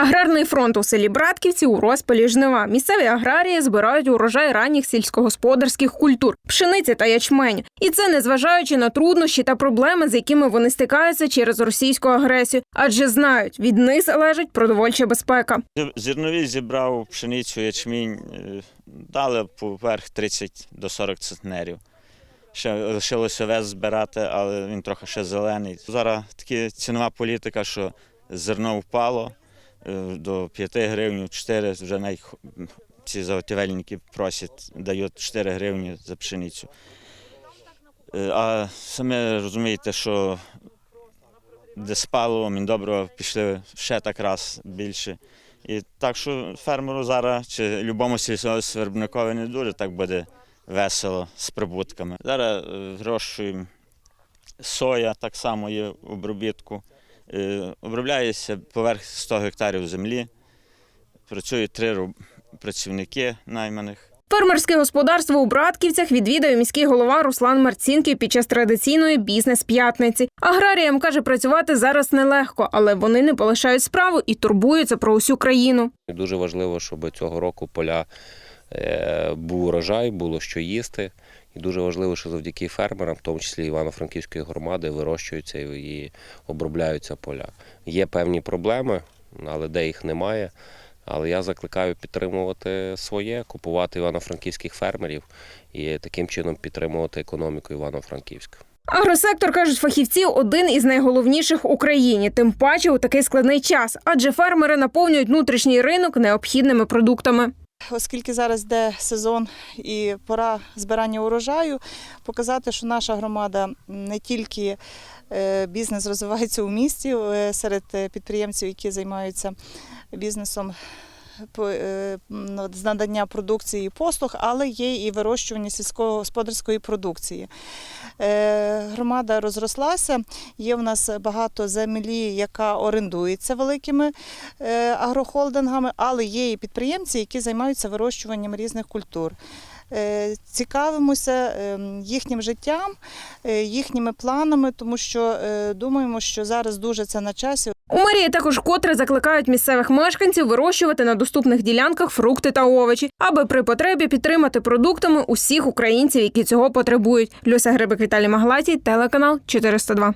Аграрний фронт у селі Братківці у розпалі жнива. Місцеві аграрії збирають урожай ранніх сільськогосподарських культур, пшениці та ячменю. І це незважаючи на труднощі та проблеми, з якими вони стикаються через російську агресію, адже знають, від них залежить продовольча безпека. Зернові зібрав пшеницю, ячмінь, е, дали поверх 30 до 40 центнерів. Ще лишилося вес збирати, але він трохи ще зелений. Зараз така цінова політика, що зерно впало до 5 гривень, 4, вже навіть ці заготівельники просять, дають 4 гривні за пшеницю. Е, А самі розумієте, що де і добре пішли ще так раз більше. І так що фермеру зараз чи любому сільськогосподарникові не дуже так буде весело з прибутками. Зараз е, вирощуємо соя, так само є в обробітку. Е, Обробляється поверх 100 гектарів землі. Працюють три працівники найманих. Фермерське господарство у Братківцях відвідає міський голова Руслан Марцінків під час традиційної бізнес-п'ятниці. Аграріям каже, працювати зараз нелегко, але вони не полишають справу і турбуються про усю країну. Дуже важливо, щоб цього року поля був урожай, було що їсти. І дуже важливо, що завдяки фермерам, в тому числі Івано-Франківської громади, вирощуються і обробляються поля. Є певні проблеми, але де їх немає. Але я закликаю підтримувати своє, купувати івано-франківських фермерів і таким чином підтримувати економіку Івано-Франківська. Агросектор кажуть фахівці один із найголовніших в Україні, тим паче у такий складний час, адже фермери наповнюють внутрішній ринок необхідними продуктами. Оскільки зараз йде сезон і пора збирання урожаю, показати, що наша громада не тільки е, бізнес розвивається у місті е, серед е, підприємців, які займаються бізнесом з надання продукції і послуг, але є і вирощування сільськогосподарської продукції. Е, Громада розрослася, є в нас багато землі, яка орендується великими е, агрохолдингами, але є і підприємці, які займаються вирощуванням різних культур. Е, Цікавимося е, їхнім життям, е, їхніми планами, тому що е, думаємо, що зараз дуже це на часі. У також котре закликають місцевих мешканців вирощувати на доступних ділянках фрукти та овочі, аби при потребі підтримати продуктами усіх українців, які цього потребують. Люся Грибик Віталій Маглатій, телеканал 402.